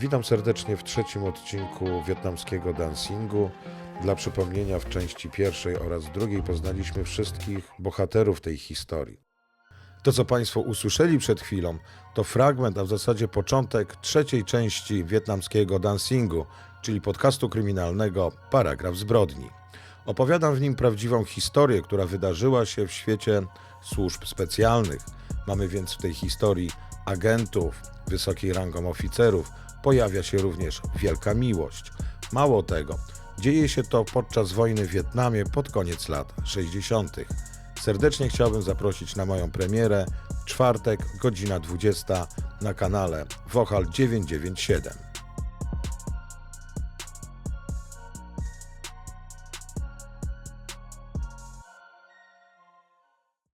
Witam serdecznie w trzecim odcinku wietnamskiego dancingu. Dla przypomnienia, w części pierwszej oraz drugiej poznaliśmy wszystkich bohaterów tej historii. To, co Państwo usłyszeli przed chwilą, to fragment, a w zasadzie początek trzeciej części wietnamskiego dancingu, czyli podcastu kryminalnego Paragraf Zbrodni. Opowiadam w nim prawdziwą historię, która wydarzyła się w świecie służb specjalnych. Mamy więc w tej historii agentów, wysokiej rangą oficerów, pojawia się również wielka miłość. Mało tego, dzieje się to podczas wojny w Wietnamie pod koniec lat 60. Serdecznie chciałbym zaprosić na moją premierę czwartek, godzina 20 na kanale Wochal 997.